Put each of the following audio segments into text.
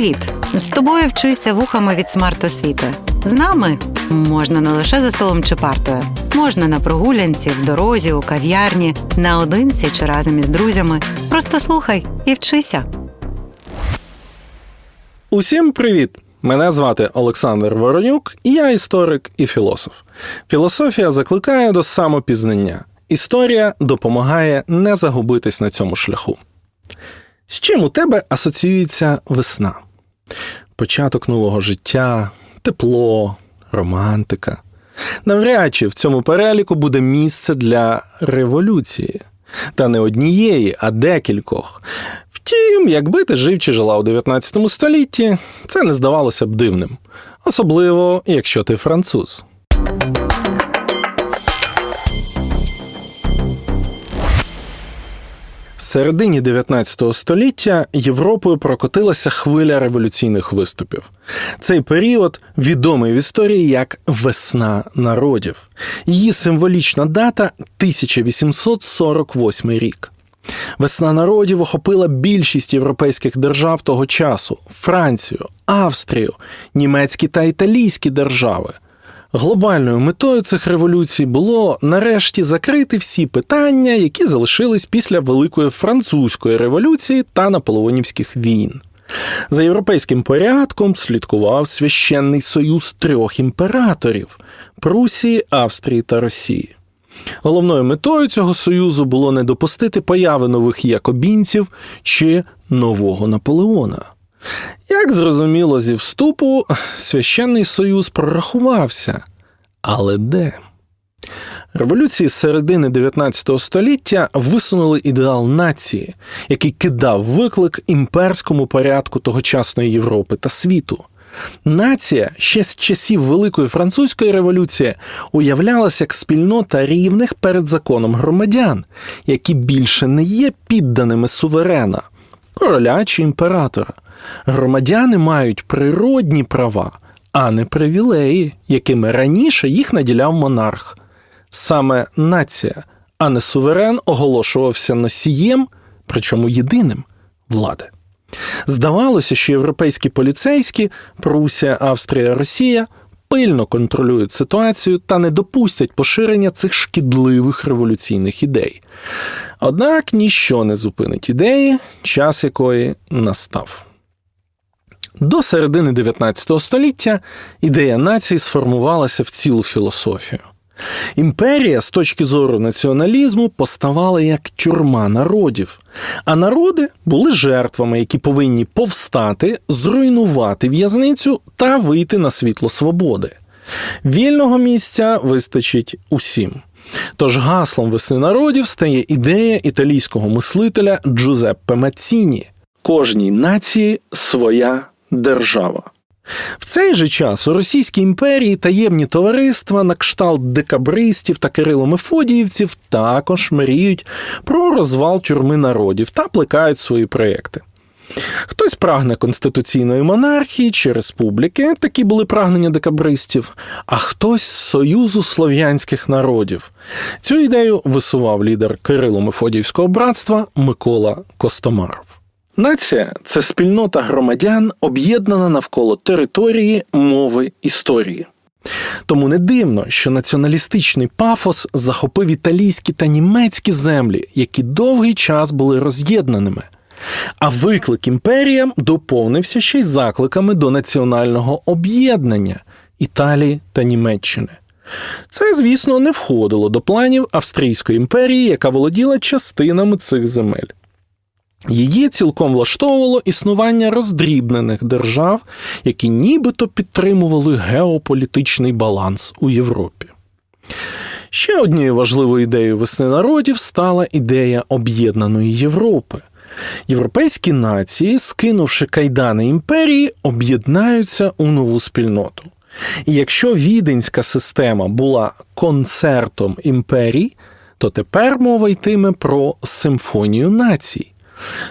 Привіт! З тобою вчуся вухами від смарт-освіти. З нами можна не лише за столом чи партою, можна на прогулянці, в дорозі, у кав'ярні, наодинці чи разом із друзями. Просто слухай і вчися. Усім привіт! Мене звати Олександр Воронюк, і я історик і філософ. Філософія закликає до самопізнання. Історія допомагає не загубитись на цьому шляху. З чим у тебе асоціюється весна? Початок нового життя, тепло, романтика. Навряд чи в цьому переліку буде місце для революції. Та не однієї, а декількох. Втім, якби ти жив чи жила у 19 столітті, це не здавалося б дивним. Особливо, якщо ти француз. В середині 19 століття Європою прокотилася хвиля революційних виступів. Цей період відомий в історії як Весна народів. Її символічна дата 1848 рік. Весна народів охопила більшість європейських держав того часу: Францію, Австрію, німецькі та італійські держави. Глобальною метою цих революцій було нарешті закрити всі питання, які залишились після Великої французької революції та наполеонівських війн. За європейським порядком слідкував священний союз трьох імператорів Прусії, Австрії та Росії. Головною метою цього союзу було не допустити появи нових якобінців чи нового Наполеона. Як зрозуміло зі вступу, священний союз прорахувався. Але де? Революції середини 19 століття висунули ідеал нації, який кидав виклик імперському порядку тогочасної Європи та світу. Нація ще з часів Великої французької революції уявлялася як спільнота рівних перед законом громадян, які більше не є підданими суверена, короля чи імператора. Громадяни мають природні права, а не привілеї, якими раніше їх наділяв монарх. Саме нація, а не суверен, оголошувався носієм, причому єдиним влади. Здавалося, що європейські поліцейські Прусія, Австрія, Росія пильно контролюють ситуацію та не допустять поширення цих шкідливих революційних ідей. Однак ніщо не зупинить ідеї, час якої настав. До середини 19 століття ідея нації сформувалася в цілу філософію. Імперія з точки зору націоналізму поставала як тюрма народів, а народи були жертвами, які повинні повстати, зруйнувати в'язницю та вийти на світло свободи. Вільного місця вистачить усім. Тож гаслом весни народів стає ідея італійського мислителя Джузеппе Маціні кожній нації своя держава. В цей же час у Російській імперії таємні товариства на кшталт декабристів та кирило-мефодіївців також мріють про розвал тюрми народів та плекають свої проєкти. Хтось прагне конституційної монархії чи республіки, такі були прагнення декабристів, а хтось союзу слов'янських народів. Цю ідею висував лідер Кирило-Мефодіївського братства Микола Костомаров. Нація це спільнота громадян, об'єднана навколо території, мови, історії. Тому не дивно, що націоналістичний пафос захопив італійські та німецькі землі, які довгий час були роз'єднаними. А виклик імперіям доповнився ще й закликами до національного об'єднання Італії та Німеччини. Це, звісно, не входило до планів Австрійської імперії, яка володіла частинами цих земель. Її цілком влаштовувало існування роздрібнених держав, які нібито підтримували геополітичний баланс у Європі. Ще однією важливою ідеєю весни народів стала ідея об'єднаної Європи. Європейські нації, скинувши кайдани імперії, об'єднаються у нову спільноту. І якщо віденська система була концертом імперій, то тепер мова йтиме про симфонію націй.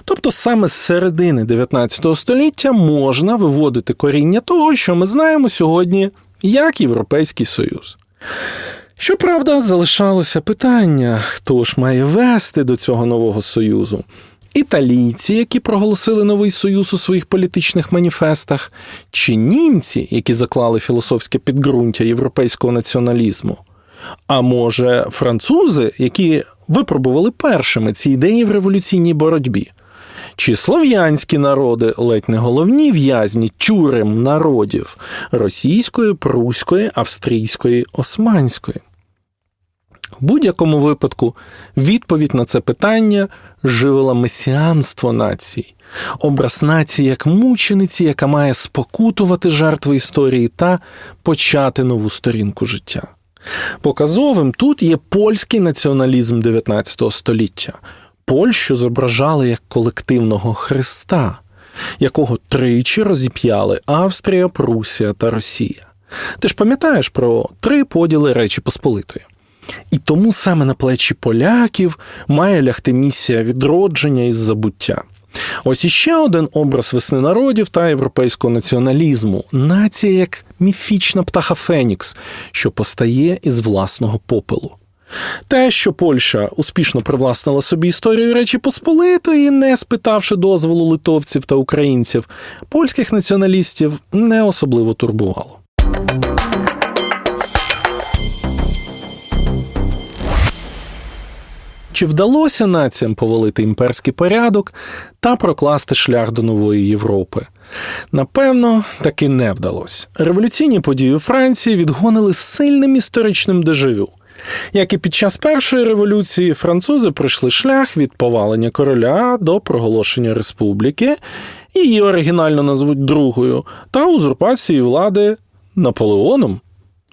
Тобто саме з середини 19 століття можна виводити коріння того, що ми знаємо сьогодні як Європейський Союз. Щоправда, залишалося питання, хто ж має вести до цього нового союзу. італійці, які проголосили новий союз у своїх політичних маніфестах, чи німці, які заклали філософське підґрунтя європейського націоналізму. А може, французи, які випробували першими ці ідеї в революційній боротьбі, чи слов'янські народи, ледь не головні в'язні тюрем народів російської, пруської, австрійської, османської. В будь-якому випадку відповідь на це питання живила месіанство націй, образ нації як мучениці, яка має спокутувати жертви історії та почати нову сторінку життя. Показовим тут є польський націоналізм 19 століття, Польщу зображали як колективного Христа, якого тричі розіп'яли Австрія, Прусія та Росія. Ти ж пам'ятаєш про три поділи Речі Посполитої. І тому саме на плечі поляків має лягти місія відродження із забуття. Ось іще один образ весни народів та європейського націоналізму нація як міфічна птаха Фенікс, що постає із власного попелу. Те, що Польща успішно привласнила собі історію Речі Посполитої, не спитавши дозволу литовців та українців, польських націоналістів не особливо турбувало. Чи вдалося націям повалити імперський порядок та прокласти шлях до нової Європи? Напевно, таки не вдалося. Революційні події у Франції відгонили сильним історичним дежавю. Як і під час першої революції, французи пройшли шлях від повалення короля до проголошення республіки, її оригінально назвуть другою, та узурпації влади Наполеоном.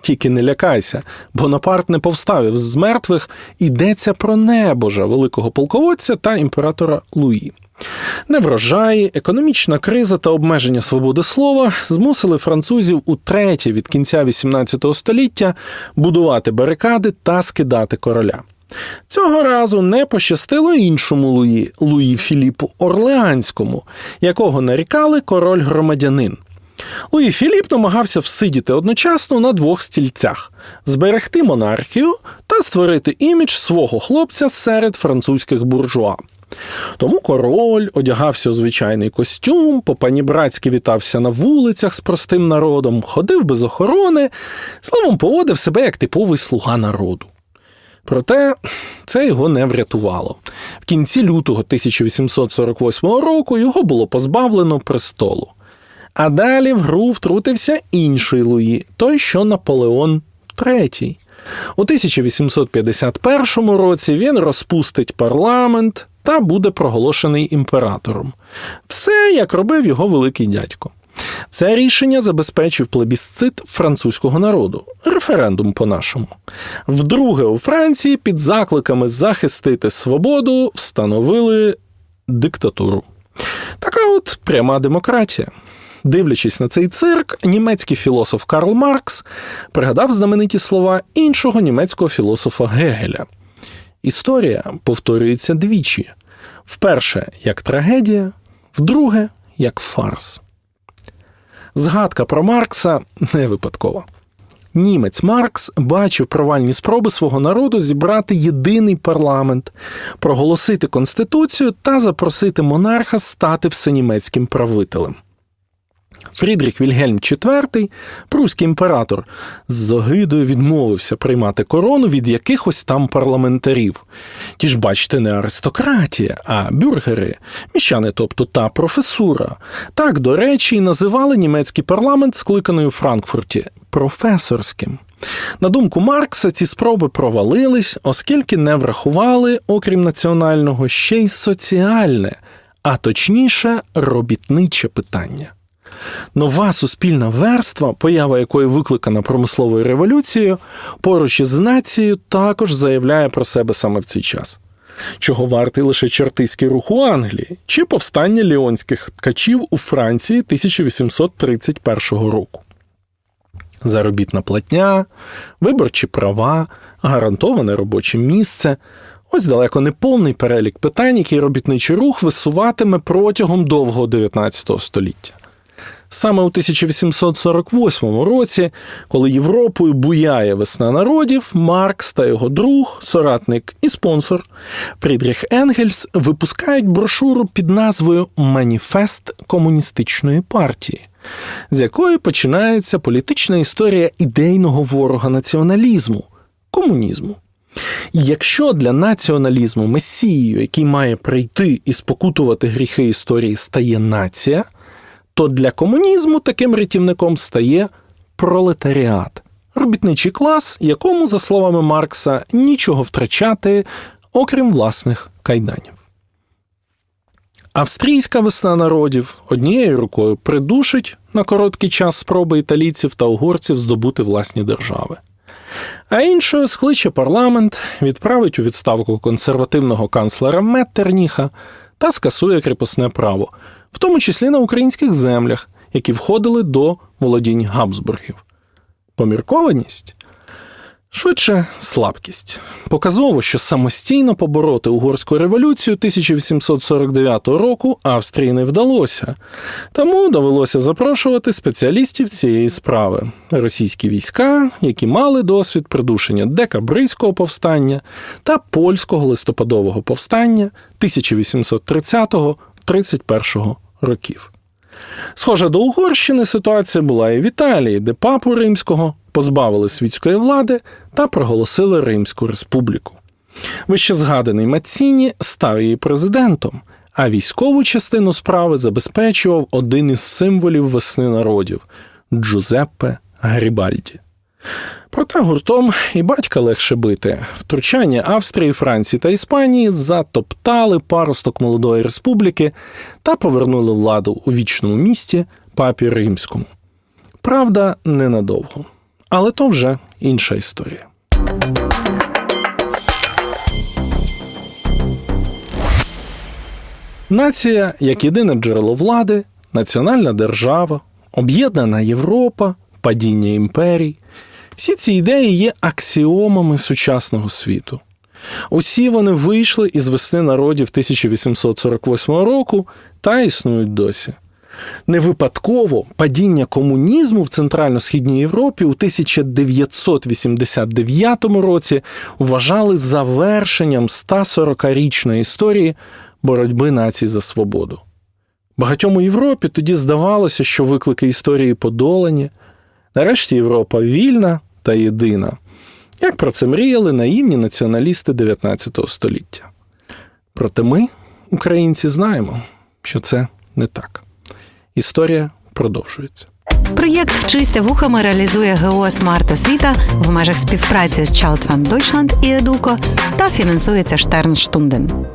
Тільки не лякайся, Бонапарт не повставив з мертвих, йдеться про небожа великого полководця та імператора Луї. Неврожаї, економічна криза та обмеження свободи слова змусили французів утретє від кінця XVIII століття будувати барикади та скидати короля. Цього разу не пощастило іншому Луї Луї Філіпу Орлеанському, якого нарікали король громадянин. Луї Філіп намагався всидіти одночасно на двох стільцях, зберегти монархію та створити імідж свого хлопця серед французьких буржуа. Тому король одягався у звичайний костюм, по панібратськи вітався на вулицях з простим народом, ходив без охорони, словом, поводив себе як типовий слуга народу. Проте це його не врятувало. В кінці лютого 1848 року його було позбавлено престолу. А далі в гру втрутився інший Луї, той, що Наполеон III. У 1851 році він розпустить парламент та буде проголошений імператором. Все як робив його великий дядько. Це рішення забезпечив плебісцит французького народу, референдум по-нашому. Вдруге у Франції під закликами захистити свободу встановили диктатуру. Така от пряма демократія. Дивлячись на цей цирк, німецький філософ Карл Маркс пригадав знамениті слова іншого німецького філософа Гегеля. Історія повторюється двічі: вперше як трагедія, вдруге як фарс. Згадка про Маркса не випадкова. Німець Маркс бачив провальні спроби свого народу зібрати єдиний парламент, проголосити конституцію та запросити монарха стати всенімецьким правителем. Фрідріх Вільгельм IV, пруський імператор, з огидою відмовився приймати корону від якихось там парламентарів. Ті ж, бачите, не аристократія, а бюргери, міщани, тобто та професура. Так, до речі, і називали німецький парламент, скликаний у Франкфурті, професорським. На думку Маркса, ці спроби провалились, оскільки не врахували, окрім національного, ще й соціальне, а точніше, робітниче питання. Нова суспільна верства, поява якої викликана промисловою революцією, поруч із нацією також заявляє про себе саме в цей час. Чого вартий лише чартиський рух у Англії чи повстання ліонських ткачів у Франції 1831 року. Заробітна платня, виборчі права, гарантоване робоче місце. Ось далеко не повний перелік питань, які робітничий рух висуватиме протягом довгого 19 століття. Саме у 1848 році, коли Європою буяє весна народів, Маркс та його друг, соратник і спонсор Фрідріх Енгельс випускають брошуру під назвою Маніфест комуністичної партії, з якої починається політична історія ідейного ворога націоналізму комунізму. І якщо для націоналізму месією, який має прийти і спокутувати гріхи історії, стає нація, то для комунізму таким рятівником стає пролетаріат, робітничий клас, якому, за словами Маркса, нічого втрачати, окрім власних кайданів. Австрійська весна народів однією рукою придушить на короткий час спроби італійців та угорців здобути власні держави. А іншою скличе парламент, відправить у відставку консервативного канцлера Меттерніха та скасує кріпосне право, в тому числі на українських землях, які входили до володінь Габсбургів. Поміркованість швидше слабкість. Показово, що самостійно побороти угорську революцію 1849 року Австрії не вдалося, тому довелося запрошувати спеціалістів цієї справи російські війська, які мали досвід придушення декабристського повстання та польського листопадового повстання 1830-31 років. Схожа до Угорщини ситуація була і в Італії, де папу римського позбавили світської влади та проголосили Римську республіку. Вище згаданий Маціні став її президентом, а військову частину справи забезпечував один із символів весни народів Джузеппе Гарібальді. Проте гуртом і батька легше бити. Втручання Австрії, Франції та Іспанії затоптали паросток молодої республіки та повернули владу у вічному місті папі римському. Правда, ненадовго. Але то вже інша історія. Нація як єдине джерело влади, національна держава, об'єднана Європа, падіння імперій. Всі ці ідеї є аксіомами сучасного світу. Усі вони вийшли із весни народів 1848 року та існують досі. Не випадково падіння комунізму в Центрально-Східній Європі у 1989 році вважали завершенням 140-річної історії боротьби націй за свободу. Багатьом у Європі тоді здавалося, що виклики історії подолані. Нарешті Європа вільна та єдина. Як про це мріяли наївні націоналісти 19 століття. Проте ми, українці, знаємо, що це не так. Історія продовжується. Проєкт Вчися вухами реалізує ГО «Смарт Освіта в межах співпраці з Child Fund Deutschland і Educo та фінансується Штернштунден.